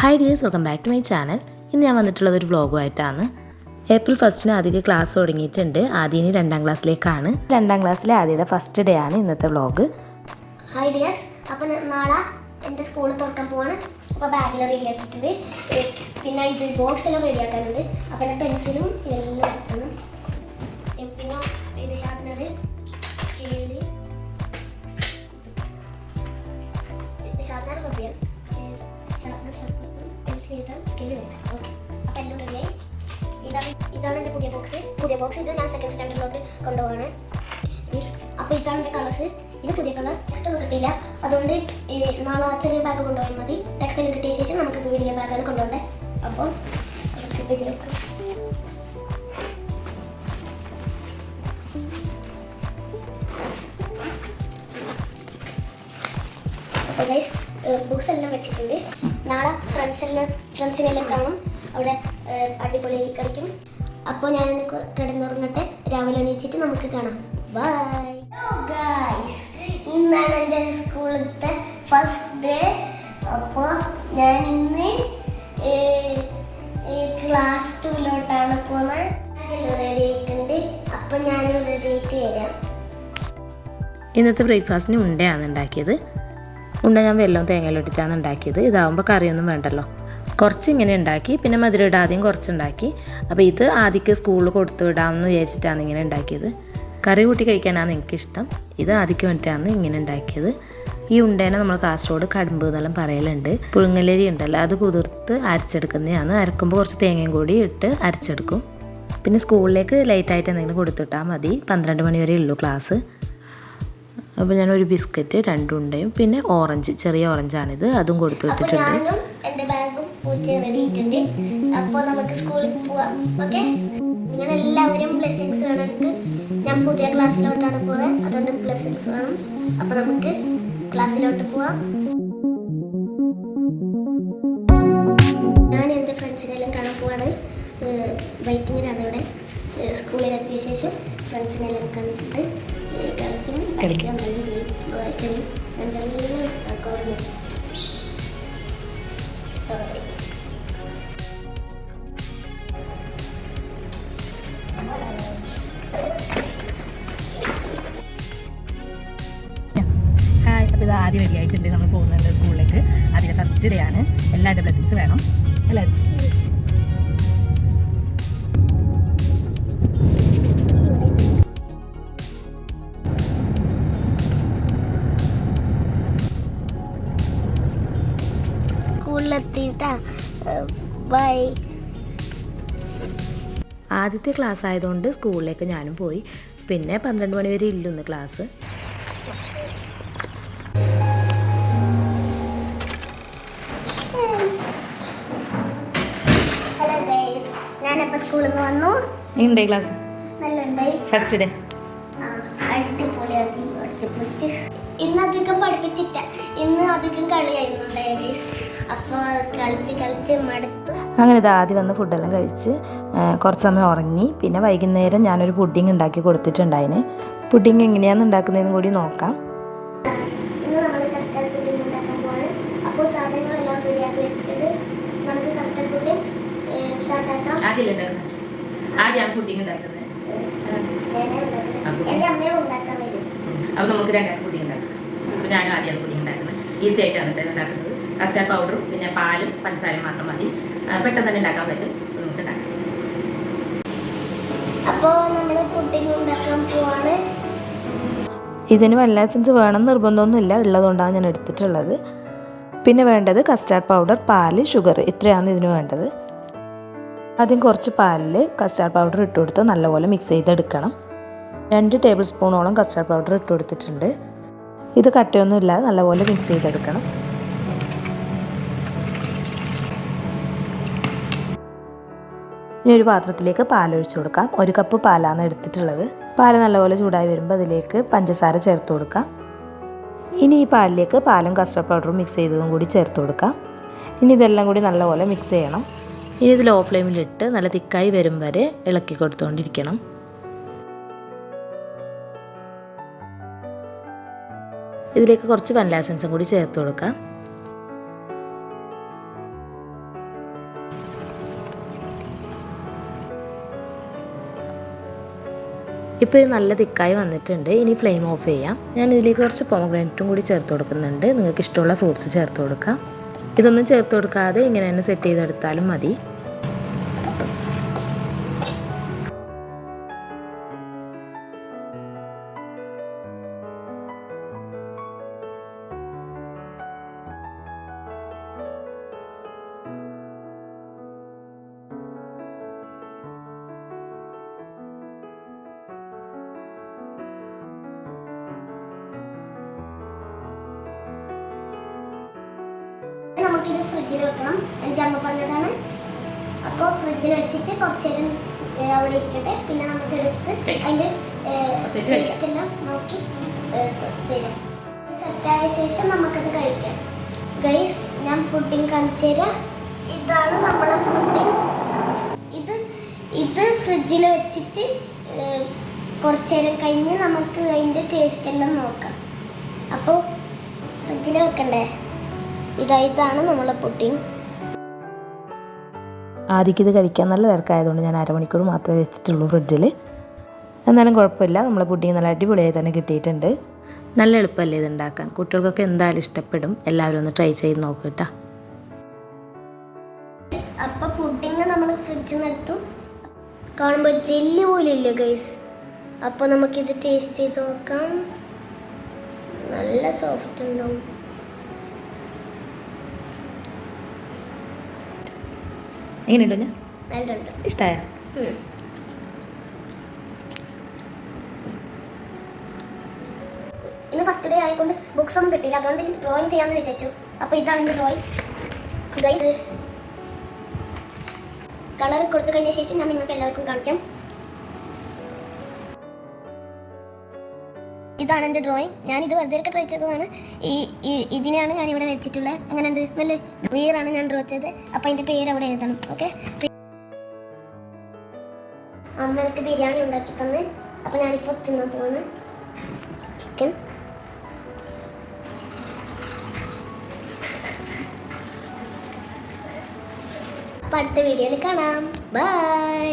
Hi dears welcome back to my channel ഇന്ന് ഞാൻ വന്നിട്ടുള്ളത് ഒരു വ്ളോഗുമായിട്ടാണ് ഏപ്രിൽ ഫസ്റ്റിന് ആദ്യ ക്ലാസ് തുടങ്ങിയിട്ടുണ്ട്. ആദ്യം രണ്ടാം ക്ലാസ്സിലേക്കാണ് രണ്ടാം ക്ലാസ്സിലെ ആദ്യയുടെ ഫസ്റ്റ് ഡേ ആണ് ഇന്നത്തെ വ്ളോഗ് ഹായ് ഡിയേഴ്സ് അപ്പം നാളെ എന്റെ സ്കൂളിൽ തുറക്കാൻ പോവാണ്. അപ്പോൾ ബാഗിൽ റെഡിയാക്കിയിട്ടുണ്ട് പിന്നെ ഇത് ബോക്സ് എല്ലാം റെഡിയാക്കാനുണ്ട് അപ്പം പെൻസിലും എല്ലാം എഴുതാൻ സ്കെയിൽ വരും ഓക്കെ അപ്പം എല്ലാം റെഡിയായി ഇതാണ് ഇതാണ് എന്റെ പുതിയ ബോക്സ് പുതിയ ബോക്സ് ഇത് ഞാൻ സെക്കൻഡ് സ്റ്റാൻഡേർഡിലോട്ട് കൊണ്ടുപോവാണ്. അപ്പോൾ ഇതാണ് എന്റെ കളേഴ്സ് ഇത് പുതിയ കളർ ടെക്സ്റ്റ് ഒന്നും കിട്ടിയില്ല. അതുകൊണ്ട് നാളെ ചെറിയ ബാഗ് കൊണ്ടുപോയാൽ മതി. ടെക്സ്റ്റൈൽ കിട്ടിയ ശേഷം നമുക്ക് വലിയ ബാഗാണ് കൊണ്ടുപോകേണ്ടത് അപ്പോൾ ഇതിലൊക്കെ അപ്പോൾ ബുക്സ് എല്ലാം വെച്ചിട്ടുണ്ട്. നാളെ ഫ്രണ്ട്സിനെ ഫ്രണ്ട്സിനെല്ലാം കാണും. അവിടെ അടിപൊളിയായി കളിക്കും. അപ്പോൾ ഞാൻ കൊ- കിടന്നുറങ്ങട്ടെ. രാവിലെ എണീച്ചിട്ട് നമുക്ക് കാണാം. ബൈ ഗൈസ് ഇന്നാണ് എന്റെ സ്കൂളിലത്തെ ഫസ്റ്റ് ഡേ അപ്പോൾ ഞാൻ ഇന്ന് ക്ലാസ് ടൂലോട്ടാണ് പോകുന്നത് റെഡി ആയിട്ടുണ്ട്. അപ്പോൾ ഞാൻ റെഡി ഇന്നത്തെ ബ്രേക്ക്ഫാസ്റ്റിന് ഉണ്ടയാണ് ഉണ്ടാക്കിയത്? ഉണ്ട ഞാൻ വെല്ലവും തേങ്ങയിലിട്ടിട്ടാണ് ഉണ്ടാക്കിയത്. ഇതാവുമ്പോൾ കറിയൊന്നും വേണ്ടല്ലോ. കുറച്ച് ഇങ്ങനെ ഉണ്ടാക്കി പിന്നെ മധുരം ഇടാതെയും കുറച്ച് ഉണ്ടാക്കി അപ്പോൾ ഇത് ആദ്യക്ക് സ്കൂളിൽ കൊടുത്തു വിടാമെന്ന് വിചാരിച്ചിട്ടാണ് ഇങ്ങനെ ഉണ്ടാക്കിയത്. കറി കൂട്ടി കഴിക്കാനാണ് എനിക്കിഷ്ടം. ഇത് ആദ്യക്ക് വേണ്ടിയിട്ടാണ് ഇങ്ങനെ ഉണ്ടാക്കിയത്. ഈ ഉണ്ടേനെ നമ്മൾ കാസർഗോഡ് കടുമ്പ് എന്നെല്ലാം പറയലുണ്ട്. പുഴുങ്ങലരി ഉണ്ടല്ലോ അത് കുതിർത്ത് അരച്ചെടുക്കുന്നതാണ്. അരക്കുമ്പോൾ കുറച്ച് തേങ്ങയും കൂടി ഇട്ട് അരച്ചെടുക്കും. പിന്നെ സ്കൂളിലേക്ക് ലേറ്റായിട്ട് എന്തെങ്കിലും കൊടുത്തിട്ടാൽ മതി. പന്ത്രണ്ട് മണി വരെ ഉള്ളൂ ക്ലാസ് അപ്പോൾ ഞാൻ ഒരു ബിസ്ക്കറ്റ് രണ്ടുണ്ടയും പിന്നെ ഓറഞ്ച് ചെറിയ ഓറഞ്ചാണിത്. അതും കൊടുത്തു വിട്ടിട്ടുണ്ട്. ഞാനും ബാഗും പൂച്ച റെഡി ആയിട്ടുണ്ട് അപ്പൊ നമുക്ക് സ്കൂളിൽ പോവാം. ഓക്കെ? നിങ്ങൾ എല്ലാവരും ബ്ലെസ്സിങ്സ് വേണം എനിക്ക്. ഞാൻ പുതിയ ക്ലാസ്സിലോട്ടാണ് പോകുന്നത് അതുകൊണ്ട് ബ്ലെസ്സിങ്സ് വേണം. അപ്പോൾ നമുക്ക് ക്ലാസ്സിലോട്ട് പോവാം. ഞാൻ എന്റെ ഫ്രണ്ട്സിനെല്ലാം കാണാൻ പോവാണ്. വെയിറ്റിങ്ങിലാണ് ഇവിടെ. സ്കൂളിലെത്തിയ ശേഷം ഫ്രണ്ട്സിനെല്ലാം കണ്ടിട്ട്. ഇത് ആദ്യം റെഡി ആയിട്ടുണ്ട് നമ്മൾ പോകുന്നുണ്ട് സ്കൂളിലേക്ക് അതിന്റെ ഫസ്റ്റ് ഡേ ആണ്. എല്ലാവരുടെ ബ്ലെസ്സിങ്സ് വേണം. അല്ലേ? സ്കൂളിലെത്തിയിട്ടാ ബൈ. ആദ്യത്തെ ക്ലാസ് ആയതുകൊണ്ട് സ്കൂളിലേക്ക് ഞാനും പോയി. പിന്നെ പന്ത്രണ്ട് മണി വരെ ഇല്ലുന്ന് ക്ലാസ്. ഹലോ ഗൈസ് ഞാനിപ്പോൾ സ്കൂളിൽ നിന്ന് വന്നു. ഉണ്ടായി ക്ലാസ്? നല്ല ഉണ്ടായി ഫസ്റ്റ് ഡേ ആ, അടിപൊളിയാക്കി പഠിപ്പിച്ച് ഇന്ന് അധികം പഠിപ്പിച്ചിട്ട ഇന്ന് അധികം കളിയായിരുന്നു അപ്പോൾ കളിച്ച് കളിച്ച് മടുത്തു. അങ്ങനെ ഇത് ആദ്യം വന്ന് ഫുഡെല്ലാം കഴിച്ച് കുറച്ച് സമയം ഉറങ്ങി. പിന്നെ വൈകുന്നേരം ഞാനൊരു പുഡിങ് ഉണ്ടാക്കി കൊടുത്തിട്ടുണ്ടായിന്. പുഡിങ് എങ്ങനെയാണെന്ന് ഉണ്ടാക്കുന്നതെന്ന് കൂടി നോക്കാം. ഇന്ന് നമ്മൾ കസ്റ്റർഡ് പുഡിംഗ് ഉണ്ടാക്കാൻ അപ്പോൾ സാധനങ്ങളെല്ലാം റെഡിയാക്കി വെച്ചിട്ടുണ്ട്. നമുക്ക് രണ്ടാം പുഡിങ് ഉണ്ടാക്കാം. അപ്പോൾ ഞാനും ആദ്യമാണ് പുഡിങ് ഉണ്ടാക്കുന്നത്. ഈസി ആയിട്ടാണ് ഉണ്ടാക്കുന്നത്. കസ്റ്റാർഡ് പൗഡറും പിന്നെ പാലും പഞ്ചസാരയും മാത്രം മതി. പെട്ടെന്ന് തന്നെ ഉണ്ടാക്കാൻ പറ്റും. അപ്പോൾ നമുക്ക് ഉണ്ടാക്കാം. അപ്പോൾ നമ്മൾ പുഡിംഗ് ഉണ്ടാക്കാൻ പോവാണ്. ഇതിന് വെള്ള എസൻസ് വേണം നിർബന്ധമൊന്നുമില്ല. ഉള്ളതുകൊണ്ടാണ് ഞാൻ എടുത്തിട്ടുള്ളത്. പിന്നെ വേണ്ടത് കസ്റ്റാർഡ് പൗഡർ പാൽ ഷുഗർ ഇത്രയാണ് ഇതിന് വേണ്ടത്. ആദ്യം കുറച്ച് പാലിൽ കസ്റ്റാർഡ് പൗഡർ ഇട്ട് കൊടുത്ത് നല്ലപോലെ മിക്സ് ചെയ്തെടുക്കണം. രണ്ട് ടേബിൾ സ്പൂണോളം കസ്റ്റാർഡ് പൗഡർ ഇട്ട് കൊടുത്തിട്ടുണ്ട്. ഇത് കട്ടയൊന്നുമില്ല നല്ലപോലെ മിക്സ് ചെയ്തെടുക്കണം. ഇനി ഒരു പാത്രത്തിലേക്ക് പാലൊഴിച്ചു കൊടുക്കാം. ഒരു കപ്പ് പാലാണ് എടുത്തിട്ടുള്ളത്. പാൽ നല്ലപോലെ ചൂടായി വരുമ്പോൾ അതിലേക്ക് പഞ്ചസാര ചേർത്ത് കൊടുക്കാം. ഇനി ഈ പാലിലേക്ക് പാലും കസ്റ്റർഡ് പൗഡറും മിക്സ് ചെയ്തതും കൂടി ചേർത്ത് കൊടുക്കാം. ഇനി ഇതെല്ലാം കൂടി നല്ലപോലെ മിക്സ് ചെയ്യണം. ഇനി ഇത് ലോ ഫ്ലെയിമിലിട്ട് നല്ല തിക്കായി വരും വരെ ഇളക്കി കൊടുത്തുകൊണ്ടിരിക്കണം ഇതിലേക്ക് കുറച്ച് വനില എസൻസും കൂടി ചേർത്ത് കൊടുക്കാം. ഇപ്പോൾ ഇത് നല്ല തിക്കായി വന്നിട്ടുണ്ട്. ഇനി ഫ്ലെയിം ഓഫ് ചെയ്യാം. ഞാൻ ഇതിലേക്ക് കുറച്ച് പോമഗ്രാനറ്റും കൂടി ചേർത്ത് കൊടുക്കുന്നുണ്ട്. നിങ്ങൾക്ക് ഇഷ്ടമുള്ള ഫ്രൂട്ട്സ് ചേർത്ത് കൊടുക്കാം. ഇതൊന്നും ചേർത്ത് കൊടുക്കാതെ ഇങ്ങനെ തന്നെ സെറ്റ് ചെയ്തെടുത്താലും മതി. ഫ്രിഡ്ജിൽ വെക്കണം. എന്റെ അമ്മ പറഞ്ഞതാണ് അപ്പോൾ ഫ്രിഡ്ജിൽ വെച്ചിട്ട് കുറച്ച് നേരം അവിടെ ഇരിക്കട്ടെ. പിന്നെ നമുക്ക് എടുത്ത് അതിന്റെ ടേസ്റ്റ് എല്ലാം നോക്കി തരും. സെറ്റായ ശേഷം നമുക്കത് കഴിക്കാം. ഗൈസ് ഞാൻ പുഡിങ് കാണിച്ചു തരാം. ഇതാണ് നമ്മളെ പുഡിങ് ഇത് ഇത് ഫ്രിഡ്ജിൽ വെച്ചിട്ട് കുറച്ച് നേരം കഴിഞ്ഞ് നമുക്ക് അതിന്റെ ടേസ്റ്റ് എല്ലാം നോക്കാം. അപ്പോൾ ഫ്രിഡ്ജിൽ വെക്കണ്ടേ? ഇതാ ഇതാണ് നമ്മളെ ആദ്യക്കിത് ആദ്യക്ക് ഇത് കഴിക്കാൻ നല്ല തിരക്കായതുകൊണ്ട് ഞാൻ അരമണിക്കൂർ മാത്രമേ വെച്ചിട്ടുള്ളൂ ഫ്രിഡ്ജിൽ എന്നാലും കുഴപ്പമില്ല നമ്മളെ പുഡിങ് നല്ല അടിപൊളിയായി തന്നെ കിട്ടിയിട്ടുണ്ട്. നല്ല എളുപ്പമല്ലേ ഇത് ഉണ്ടാക്കാൻ? കുട്ടികൾക്കൊക്കെ എന്തായാലും ഇഷ്ടപ്പെടും. എല്ലാവരും ഒന്ന് ട്രൈ ചെയ്ത് നോക്കുക കേട്ടോ. അപ്പൊ പുഡിങ് നമ്മൾ ഫ്രിഡ്ജിൽ നിന്ന് എടുത്തു. കാണുമ്പോൾ ജെല്ലി പോലും ഇല്ല ഗൈസ് അപ്പോൾ നമുക്കിത് ടേസ്റ്റ് ചെയ്ത് നോക്കാം. നല്ല സോഫ്റ്റ് ഉണ്ടാവും. എങ്ങനെയുണ്ടോ ഞാൻ ഇഷ്ടായ? ഇഷ്ടമായ. ഇന്ന് ഫസ്റ്റ് ഡേ ആയതുകൊണ്ട് ബുക്സ് ഒന്നും കിട്ടിയില്ല. അതുകൊണ്ട് ഡ്രോയിങ് ചെയ്യാമെന്ന് വിചാരിച്ചു. അപ്പോൾ ഇതാണ് എന്റെ ഡ്രോയിങ് കളർ കൊടുത്തു കഴിഞ്ഞ ശേഷം ഞാൻ നിങ്ങൾക്ക് എല്ലാവർക്കും കാണിക്കാം. ഇതാണ് എന്റെ ഡ്രോയിങ്. ഞാൻ ഇത് വെറുതെ ട്രൈ ചെയ്തതാണ് ഈ ഇതിനെയാണ് ഞാൻ ഇവിടെ വെച്ചിട്ടുള്ളത്. അങ്ങനെയുണ്ട് നല്ല വീറാണ് ഞാൻ ഡ്രോ ചെയ്തത്. അപ്പോൾ അതിന്റെ പേര് അവിടെ എഴുതണം. ഓക്കെ അമ്മ എനിക്ക് ബിരിയാണി ഉണ്ടാക്കി തന്ന്. അപ്പോൾ ഞാനിപ്പോൾ തിന്നാൻ പോവാണ്. ചിക്കൻ അപ്പം അടുത്ത വീഡിയോയിൽ കാണാം. ബൈ